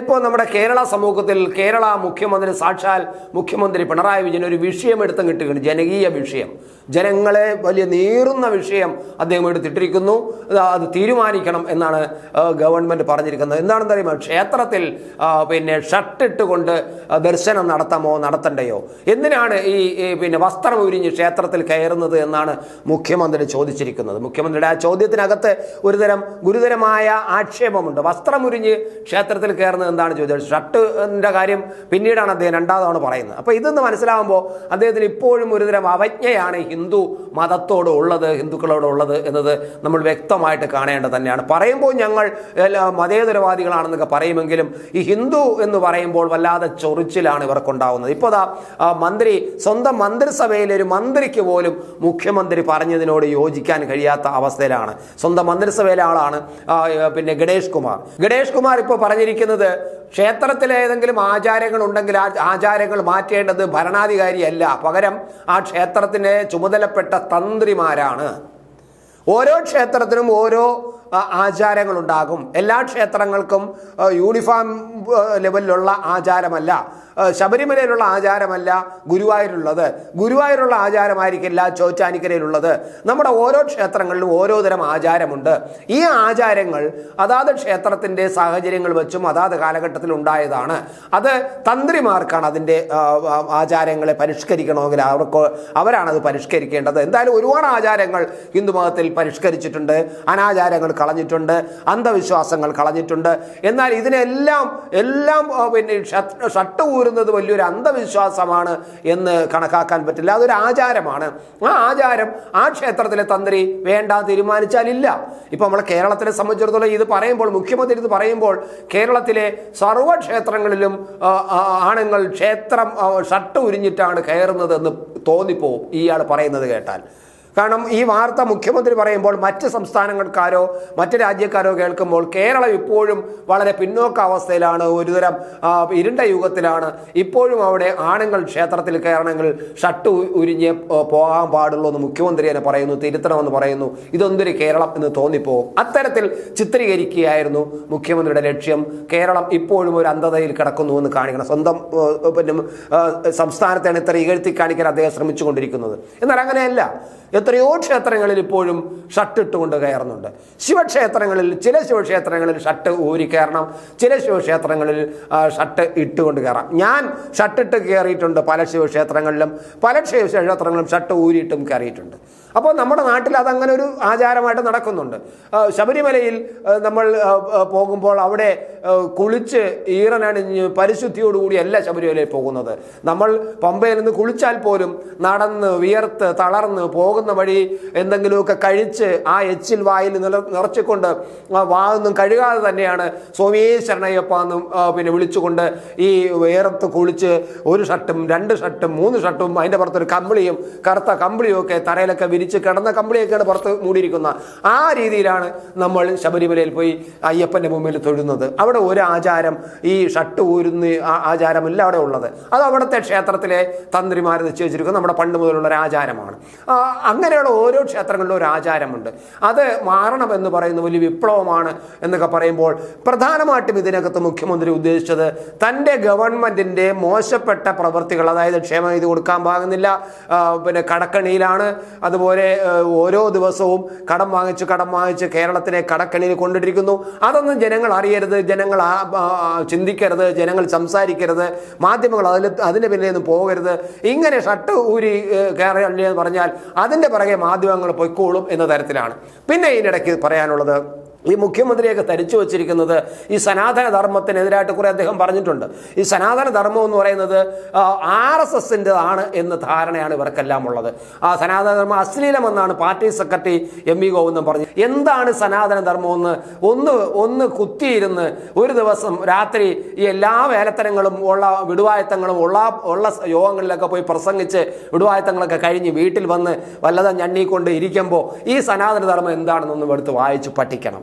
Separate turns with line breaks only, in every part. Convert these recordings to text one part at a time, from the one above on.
ഇപ്പോൾ നമ്മുടെ കേരള സമൂഹത്തിൽ കേരള മുഖ്യമന്ത്രി സാക്ഷാൽ മുഖ്യമന്ത്രി പിണറായി വിജയൻ ഒരു വിഷയം എടുത്തും കിട്ടുകയാണ് ജനകീയ വിഷയം. ജനങ്ങളെ വലിയ നീറുന്ന വിഷയം അദ്ദേഹം എടുത്തിട്ടിരിക്കുന്നു. അത് തീരുമാനിക്കണം എന്നാണ് ഗവൺമെന്റ് പറഞ്ഞിരിക്കുന്നത്. എന്താണെന്ന് അറിയുമോ? ക്ഷേത്രത്തിൽ പിന്നെ ഷർട്ടിട്ടുകൊണ്ട് ദർശനം നടത്താമോ നടത്തണ്ടയോ? എന്തിനാണ് ഈ പിന്നെ വസ്ത്രം ഉരിഞ്ഞ് ക്ഷേത്രത്തിൽ കയറുന്നത് എന്നാണ് മുഖ്യമന്ത്രി ചോദിച്ചിരിക്കുന്നത്. മുഖ്യമന്ത്രിയുടെ ആ ചോദ്യത്തിനകത്ത് ഒരുതരം ഗുരുതരമായ ആക്ഷേപമുണ്ട്. വസ്ത്രം ഉരിഞ്ഞ് ക്ഷേത്രത്തിൽ കയറുന്നത് എന്താണ് ചോദിച്ചത്? ഷർട്ടിന്റെ കാര്യം പിന്നീടാണ് അദ്ദേഹം രണ്ടാമതാണ് പറയുന്നത്. അപ്പോൾ ഇതെന്ന് മനസ്സിലാകുമ്പോൾ അദ്ദേഹത്തിന് ഇപ്പോഴും ഒരുതരം അവജ്ഞയാണ് ഹിന്ദു മതത്തോട് ഉള്ളത് ഹിന്ദുക്കളോട് ഉള്ളത് എന്നത് നമ്മൾ വ്യക്തമായിട്ട് കാണേണ്ടത് തന്നെയാണ്. പറയുമ്പോൾ ഞങ്ങൾ മതേതരവാദികളാണെന്നൊക്കെ പറയുമെങ്കിലും ഈ ഹിന്ദു എന്ന് പറയുമ്പോൾ വല്ലാതെ ചൊറിച്ചിലാണ് ഇവർക്കുണ്ടാവുന്നത്. ഇപ്പോൾ ദാ മന്ത്രി സ്വന്തം മന്ത്രിസഭയിലെ ഒരു മന്ത്രിക്ക് പോലും മുഖ്യമന്ത്രി പറഞ്ഞതിനോട് യോജിക്കാൻ കഴിയാത്ത അവസ്ഥയിലാണ്. സ്വന്തം മന്ത്രിസഭയിലെ ആളാണ് പിന്നെ ഗണേഷ് കുമാർ. ഗണേഷ് കുമാർ ഇപ്പോൾ പറഞ്ഞിരിക്കുന്നത് ക്ഷേത്രത്തിലെ ഏതെങ്കിലും ആചാരങ്ങൾ ഉണ്ടെങ്കിൽ ആ ആചാരങ്ങൾ മാറ്റേണ്ടത് ഭരണാധികാരിയല്ല. പകരം ആ ക്ഷേത്രത്തിന് ചുമതലപ്പെട്ട തന്ത്രിമാരാണ്. ഓരോ ക്ഷേത്രത്തിനും ഓരോ ആചാരങ്ങളുണ്ടാകും. എല്ലാ ക്ഷേത്രങ്ങൾക്കും യൂണിഫോം ലെവലിലുള്ള ആചാരമല്ല. ശബരിമലയിലുള്ള ആചാരമല്ല ഗുരുവായൂരുള്ളത്. ഗുരുവായൂരുള്ള ആചാരമായിരിക്കില്ല ചോറ്റാനിക്കരയിലുള്ളത്. നമ്മുടെ ഓരോ ക്ഷേത്രങ്ങളിലും ഓരോ തരം ആചാരമുണ്ട്. ഈ ആചാരങ്ങൾ അതാത് ക്ഷേത്രത്തിന്റെ സാഹചര്യങ്ങൾ വെച്ചും അതാത് കാലഘട്ടത്തിൽ ഉണ്ടായതാണ്. അത് തന്ത്രിമാർക്കാണ് അതിന്റെ ആചാരങ്ങളെ പരിഷ്കരിക്കണമെങ്കിൽ അവർക്ക് അവരാണ് അത് പരിഷ്കരിക്കേണ്ടത്. എന്തായാലും ഒരുപാട് ആചാരങ്ങൾ ഹിന്ദുമതത്തിൽ പരിഷ്കരിച്ചിട്ടുണ്ട്. അനാചാരങ്ങൾ കളഞ്ഞിട്ടുണ്ട്. അന്ധവിശ്വാസങ്ങൾ കളഞ്ഞിട്ടുണ്ട്. എന്നാൽ ഇതിനെല്ലാം എല്ലാം പിന്നെ ഷട്ട് ഊരുന്നത് വലിയൊരു അന്ധവിശ്വാസമാണ് എന്ന് കണക്കാക്കാൻ പറ്റില്ല. അതൊരു ആചാരമാണ്. ആ ആചാരം ആ ക്ഷേത്രത്തിലെ തന്ത്രി വേണ്ട തീരുമാനിച്ചാലില്ല. ഇപ്പം നമ്മളെ കേരളത്തിനെ സംബന്ധിച്ചിടത്തോളം ഇത് പറയുമ്പോൾ മുഖ്യമന്ത്രി ഇത് പറയുമ്പോൾ കേരളത്തിലെ സർവ ക്ഷേത്രങ്ങളിലും ആ, ആ, ആണുങ്ങൾ ക്ഷേത്രം ഷട്ട് ഉരിഞ്ഞിട്ടാണ് കയറുന്നത് എന്ന് തോന്നിപ്പോവും ഇയാൾ പറയുന്നത് കേട്ടാൽ. കാരണം ഈ വാർത്ത മുഖ്യമന്ത്രി പറയുമ്പോൾ മറ്റ് സംസ്ഥാനങ്ങൾക്കാരോ മറ്റ് രാജ്യക്കാരോ കേൾക്കുമ്പോൾ കേരളം ഇപ്പോഴും വളരെ പിന്നോക്ക അവസ്ഥയിലാണ് ഒരുതരം ഇരുണ്ട യുഗത്തിലാണ്. ഇപ്പോഴും അവിടെ ആണുങ്ങൾ ക്ഷേത്രത്തിൽ കയറണമെങ്കിൽ ഷട്ട് ഉരിഞ്ഞ് പോകാൻ പാടുള്ളൂ എന്ന് മുഖ്യമന്ത്രി തന്നെ പറയുന്നു തിരുത്തണമെന്ന് പറയുന്നു. ഇതൊന്നൊരു കേരളം എന്ന് തോന്നിപ്പോകും അത്തരത്തിൽ ചിത്രീകരിക്കുകയായിരുന്നു മുഖ്യമന്ത്രിയുടെ ലക്ഷ്യം. കേരളം ഇപ്പോഴും ഒരു അന്ധതയിൽ കിടക്കുന്നു എന്ന് കാണിക്കണം. സ്വന്തം പിന്നെ സംസ്ഥാനത്താണ് ഇത്ര ഇകഴ്ത്തി കാണിക്കാൻ അദ്ദേഹം ശ്രമിച്ചുകൊണ്ടിരിക്കുന്നത്. എന്നാൽ അങ്ങനെയല്ല. എത്രയോ ക്ഷേത്രങ്ങളിൽ ഇപ്പോഴും ഷട്ട് ഇട്ടുകൊണ്ട് കയറുന്നുണ്ട്. ശിവക്ഷേത്രങ്ങളിൽ ചില ശിവക്ഷേത്രങ്ങളിൽ ഷട്ട് ഊരി കയറണം ചില ശിവക്ഷേത്രങ്ങളിൽ ഷട്ട് ഇട്ടുകൊണ്ട് കയറാം. ഞാൻ ഷട്ടിട്ട് കയറിയിട്ടുണ്ട് പല ശിവക്ഷേത്രങ്ങളിലും പല ശിവക്ഷേത്രങ്ങളിലും ഷട്ട് ഊരിയിട്ടും കയറിയിട്ടുണ്ട്. അപ്പോൾ നമ്മുടെ നാട്ടിൽ അതങ്ങനെ ഒരു ആചാരമായിട്ട് നടക്കുന്നുണ്ട്. ശബരിമലയിൽ നമ്മൾ പോകുമ്പോൾ അവിടെ കുളിച്ച് ഈറനണിഞ്ഞ് പരിശുദ്ധിയോടുകൂടിയല്ല ശബരിമലയിൽ പോകുന്നത്. നമ്മൾ പമ്പയിൽ നിന്ന് കുളിച്ചാൽ പോലും നടന്ന് വിയർത്ത് തളർന്ന് പോകുന്ന വഴി എന്തെങ്കിലുമൊക്കെ കഴിച്ച് ആ എച്ചിൽ വായിൽ നില നിറച്ചിക്കൊണ്ട് വാതൊന്നും കഴുകാതെ തന്നെയാണ് സ്വാമിയേ ശരണയ്യപ്പ പിന്നെ വിളിച്ചുകൊണ്ട് ഈ വേർത്ത് കുളിച്ച് ഒരു ഷർട്ടും രണ്ട് ഷർട്ടും മൂന്ന് ഷർട്ടും അതിന്റെ പുറത്തൊരു കമ്പിളിയും കറുത്ത കമ്പിളിയും ഒക്കെ തറയിലൊക്കെ വിരിച്ച് കിടന്ന കമ്പിളിയൊക്കെയാണ് പുറത്ത് മൂടിയിരിക്കുന്ന. ആ രീതിയിലാണ് നമ്മൾ ശബരിമലയിൽ പോയി അയ്യപ്പന്റെ മുമ്പിൽ തൊഴുന്നത്. അവിടെ ഒരു ആചാരം ഈ ഷട്ട് ഊരുന്ന ആചാരമല്ല അവിടെ ഉള്ളത്. അത് അവിടുത്തെ ക്ഷേത്രത്തിലെ തന്ത്രിമാർ നിശ്ചയിച്ചിരിക്കുന്നത് നമ്മുടെ പണ്ട് മുതലുള്ള ഒരു ആചാരമാണ്. അങ്ങനെയുള്ള ഓരോ ക്ഷേത്രങ്ങളിലും ഒരു ആചാരമുണ്ട്. അത് മാറണമെന്ന് പറയുന്ന വലിയ വിപ്ലവമാണ് എന്നൊക്കെ പറയുമ്പോൾ പ്രധാനമായിട്ടും ഇതിനകത്ത് മുഖ്യമന്ത്രി ഉദ്ദേശിച്ചത് തന്റെ ഗവൺമെന്റിന്റെ മോശപ്പെട്ട പ്രവൃത്തികൾ അതായത് ക്ഷേമനിധി കൊടുക്കാൻ പാകുന്നില്ല പിന്നെ കടക്കണിയിലാണ്. അതുപോലെ ഓരോ ദിവസവും കടം വാങ്ങിച്ച് കടം വാങ്ങിച്ച് കേരളത്തിനെ കടക്കണിയിൽ കൊണ്ടിരിക്കുന്നു അതൊന്നും ജനങ്ങൾ അറിയരുത് ജനങ്ങൾ ചിന്തിക്കരുത് ജനങ്ങൾ സംസാരിക്കരുത് മാധ്യമങ്ങൾ അതിൽ അതിന്റെ പിന്നിൽ നിന്ന് പോകരുത്. ഇങ്ങനെ ഷട്ട് ഊരി കയറിയല്ലേ എന്ന് പറഞ്ഞാൽ അതിന്റെ പിറകെ മാധ്യമങ്ങൾ പൊയ്ക്കോളും എന്ന തരത്തിലാണ്. പിന്നെ ഇതിനിടയ്ക്ക് പറയാനുള്ളത് ഈ മുഖ്യമന്ത്രിയൊക്കെ തരിച്ചു വച്ചിരിക്കുന്നത് ഈ സനാതന ധർമ്മത്തിനെതിരായിട്ട് കുറെ അദ്ദേഹം പറഞ്ഞിട്ടുണ്ട്. ഈ സനാതന ധർമ്മം എന്ന് പറയുന്നത് ആർ എസ് എസിന്റെതാണ് എന്ന ധാരണയാണ് ഇവർക്കെല്ലാം ഉള്ളത്. ആ സനാതന ധർമ്മം അശ്ലീലമെന്നാണ് party secretary M V Govindan പറഞ്ഞു എന്താണ് സനാതന ധർമ്മം ഒന്ന് ഒന്ന് കുത്തിയിരുന്ന് ഒരു ദിവസം രാത്രി ഈ എല്ലാ വേലത്തരങ്ങളും ഉള്ള വിടുവായത്തങ്ങളും ഉള്ള ഉള്ള യോഗങ്ങളിലൊക്കെ പോയി പ്രസംഗിച്ച് വിടുവായത്തങ്ങളൊക്കെ കഴിഞ്ഞ് വീട്ടിൽ വന്ന് വല്ലതും ഞണ്ണിക്കൊണ്ട് ഇരിക്കുമ്പോൾ ഈ സനാതന ധർമ്മം എന്താണെന്നൊന്നും എടുത്ത് വായിച്ച് പഠിക്കണം.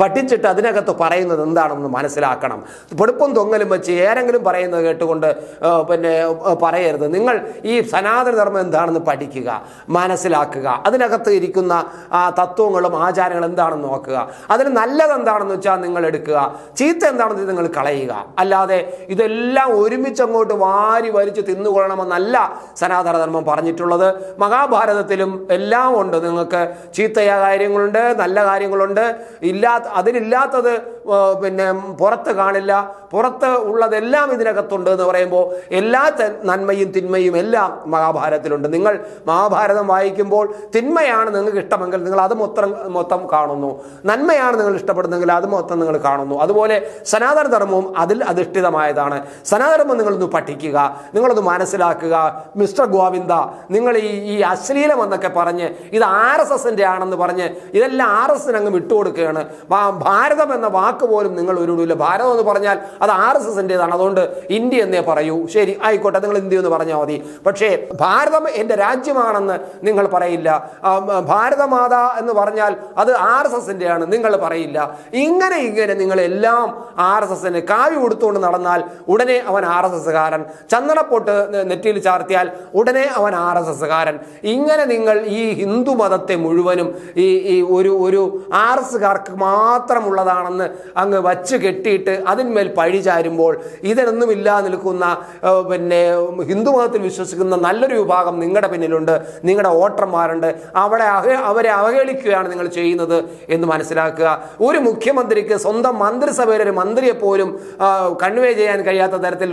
പഠിച്ചിട്ട് അതിനകത്ത് പറയുന്നത് എന്താണെന്ന് മനസ്സിലാക്കണം. പൊടുപ്പും തൊങ്ങലും വെച്ച് ഏരെങ്കിലും പറയുന്നത് കേട്ടുകൊണ്ട് പിന്നെ പറയരുത്. നിങ്ങൾ ഈ സനാതനധർമ്മം എന്താണെന്ന് പഠിക്കുക മനസ്സിലാക്കുക. അതിനകത്ത് ഇരിക്കുന്ന തത്വങ്ങളും ആചാരങ്ങളും എന്താണെന്ന് നോക്കുക. അതിന് നല്ലത് എന്താണെന്ന് വെച്ചാൽ നിങ്ങൾ എടുക്കുക. ചീത്ത എന്താണെന്ന് നിങ്ങൾ കളയുക. അല്ലാതെ ഇതെല്ലാം ഒരുമിച്ച് അങ്ങോട്ട് വാരി വലിച്ച് തിന്നുകൊള്ളണമെന്നല്ല സനാതനധർമ്മം പറഞ്ഞിട്ടുള്ളത്. മഹാഭാരതത്തിലും എല്ലാം ഉണ്ട്. നിങ്ങൾക്ക് ചീത്തയ കാര്യങ്ങളുണ്ട് നല്ല കാര്യങ്ങളുണ്ട്. ഇല്ലാത്ത അതിലില്ലാത്തത് ആ, പിന്നെ പുറത്ത് കാണില്ല. പുറത്ത് ഉള്ളതെല്ലാം ഇതിനകത്തുണ്ട് എന്ന് പറയുമ്പോൾ എല്ലാ നന്മയും തിന്മയും എല്ലാം മഹാഭാരതത്തിലുണ്ട്. നിങ്ങൾ മഹാഭാരതം വായിക്കുമ്പോൾ തിന്മയാണ് നിങ്ങൾക്ക് ഇഷ്ടമെങ്കിൽ നിങ്ങൾ അത് മൊത്തം മൊത്തം കാണുന്നു. നന്മയാണ് നിങ്ങൾ ഇഷ്ടപ്പെടുന്നെങ്കിൽ അത് മൊത്തം നിങ്ങൾ കാണുന്നു. അതുപോലെ സനാതനധർമ്മവും അതിൽ അധിഷ്ഠിതമായതാണ്. സനാതനധർമ്മം നിങ്ങളൊന്ന് പഠിക്കുക നിങ്ങളൊന്ന് മനസ്സിലാക്കുക. മിസ്റ്റർ ഗോവിന്ദ നിങ്ങൾ ഈ ഈ അശ്ലീലം എന്നൊക്കെ പറഞ്ഞ് ഇത് ആർ എസ് എസിന്റെ ആണെന്ന് പറഞ്ഞ് ഇതെല്ലാം ആർ എസ് അങ്ങ് വിട്ടുകൊടുക്കുകയാണ്. ഭാരതം എന്ന വാക്ക് പോലും നിങ്ങൾ ഉരുടില്ല. ഭാരതം എന്ന് പറഞ്ഞാൽ അത് ആർ എസ് എസിന്റെതാണ് അതുകൊണ്ട് ഇന്ത്യ എന്നേ പറയൂ. ശരി ആയിക്കോട്ടെ. നിങ്ങൾ ഇന്ത്യ എന്ന് പറഞ്ഞാൽ മതി. പക്ഷേ ഭാരതം എന്റെ രാജ്യമാണെന്ന് നിങ്ങൾ പറയില്ല. ഭാരതമാത എന്ന് പറഞ്ഞാൽ അത് ആർ എസ് എസിന്റെയാണ് നിങ്ങൾ പറയില്ല. ഇങ്ങനെ ഇങ്ങനെ നിങ്ങളെല്ലാം ആർ എസ് എസിന് കാവ്യ കൊടുത്തുകൊണ്ട് നടന്നാൽ ഉടനെ അവൻ ആർ എസ് എസ്സുകാരൻ ചന്ദനപ്പൊട്ട് നെറ്റിയിൽ ചാർത്തിയാൽ ഉടനെ അവൻ ആർ എസ് എസ്സുകാരൻ ഇങ്ങനെ നിങ്ങൾ ഈ ഹിന്ദു മതത്തെ മുഴുവനും ഈ ഒരു ഒരു ആർ എസ്സുകാർക്ക് മാത്രമുള്ളതാണെന്ന് അങ്ങ് വച്ച് കെട്ടിയിട്ട് അതിന്മേൽ പഴി ചാരുമ്പോൾ ഇതിനൊന്നുമില്ല നിൽക്കുന്ന പിന്നെ ഹിന്ദു മതത്തിൽ വിശ്വസിക്കുന്ന നല്ലൊരു വിഭാഗം നിങ്ങളുടെ പിന്നിലുണ്ട് നിങ്ങളുടെ വോട്ടർമാരുണ്ട്. അവിടെ അവ അവരെ അവഹേളിക്കുകയാണ് നിങ്ങൾ ചെയ്യുന്നത് എന്ന് മനസ്സിലാക്കുക. ഒരു മുഖ്യമന്ത്രിക്ക് സ്വന്തം മന്ത്രിസഭയിലെ ഒരു മന്ത്രിയെ പോലും കൺവേ ചെയ്യാൻ കഴിയാത്ത തരത്തിൽ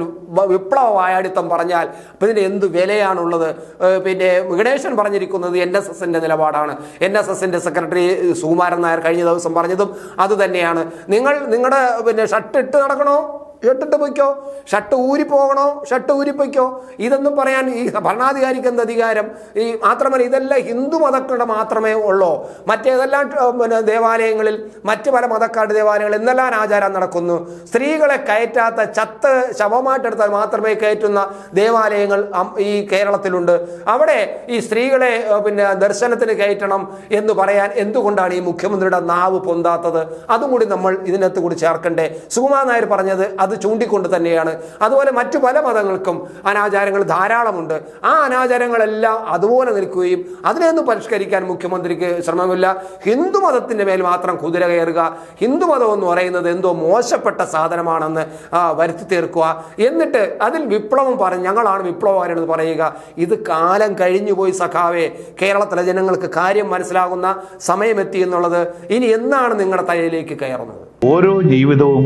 വിപ്ലവ വായാടിത്തം പറഞ്ഞാൽ ഇതിന് എന്ത് വിലയാണുള്ളത്? പിന്നെ ഗണേശൻ പറഞ്ഞിരിക്കുന്നത് എൻ എസ് എസിന്റെ നിലപാടാണ്. എൻ എസ് എസിന്റെ സെക്രട്ടറി സുകുമാരൻ നായർ കഴിഞ്ഞ ദിവസം പറഞ്ഞതും അത് തന്നെയാണ്. നിങ്ങൾ നിങ്ങളുടെ പിന്നെ ഷർട്ട് ഇട്ട് നടക്കണോ? ഇട്ടിട്ട് പൊയ്ക്കോ. ഷട്ട് ഊരി പോകണോ? ഷർട്ട് ഊരിപ്പൊയ്ക്കോ ഇതൊന്നും പറയാൻ ഈ ഭരണാധികാരിക്ക് എന്ത് അധികാരം? ഈ മാത്രമല്ല ഇതെല്ലാം ഹിന്ദു മതക്കാരുടെ മാത്രമേ ഉള്ളൂ. മറ്റേതെല്ലാം പിന്നെ ദേവാലയങ്ങളിൽ മറ്റ് പല മതക്കാരുടെ ദേവാലയങ്ങളിൽ എന്തെല്ലാം ആചാരം നടക്കുന്നു. സ്ത്രീകളെ കയറ്റാത്ത ചത്ത് ശവമായിട്ടെടുത്താൽ മാത്രമേ കയറ്റുന്ന ദേവാലയങ്ങൾ ഈ കേരളത്തിലുണ്ട്. അവിടെ ഈ സ്ത്രീകളെ പിന്നെ ദർശനത്തിന് കയറ്റണം എന്ന് പറയാൻ എന്തുകൊണ്ടാണ് ഈ മുഖ്യമന്ത്രിയുടെ നാവ് പൊന്താത്തത്? അതും കൂടി നമ്മൾ ഇതിനകത്ത് കൂടി ചേർക്കണ്ടേ. സുകുമാർ നായർ പറഞ്ഞത് അത് ചൂണ്ടിക്കൊണ്ട് തന്നെയാണ്. അതുപോലെ മറ്റു പല മതങ്ങൾക്കും അനാചാരങ്ങൾ ധാരാളമുണ്ട്. ആ അനാചാരങ്ങളെല്ലാം അതുപോലെ നിൽക്കുകയും അതിനെയൊന്നും പരിഷ്കരിക്കാൻ മുഖ്യമന്ത്രിക്ക് ശ്രമമില്ല. ഹിന്ദു മതത്തിന്റെ മേൽ മാത്രം കുതിര കയറുക ഹിന്ദു മതം എന്ന് പറയുന്നത് എന്തോ മോശപ്പെട്ട സാധനമാണെന്ന് വരുത്തി തീർക്കുക. എന്നിട്ട് അതിൽ വിപ്ലവം പറഞ്ഞ് ഞങ്ങളാണ് വിപ്ലവകാരെന്ന് പറയുക. ഇത് കാലം കഴിഞ്ഞു പോയി സഖാവേ. കേരളത്തിലെ ജനങ്ങൾക്ക് കാര്യം മനസ്സിലാകുന്ന സമയമെത്തി എന്നുള്ളത് ഇനി എന്നാണ് നിങ്ങളുടെ തലയിലേക്ക് കയറുന്നത്?
ഓരോ ജീവിതവും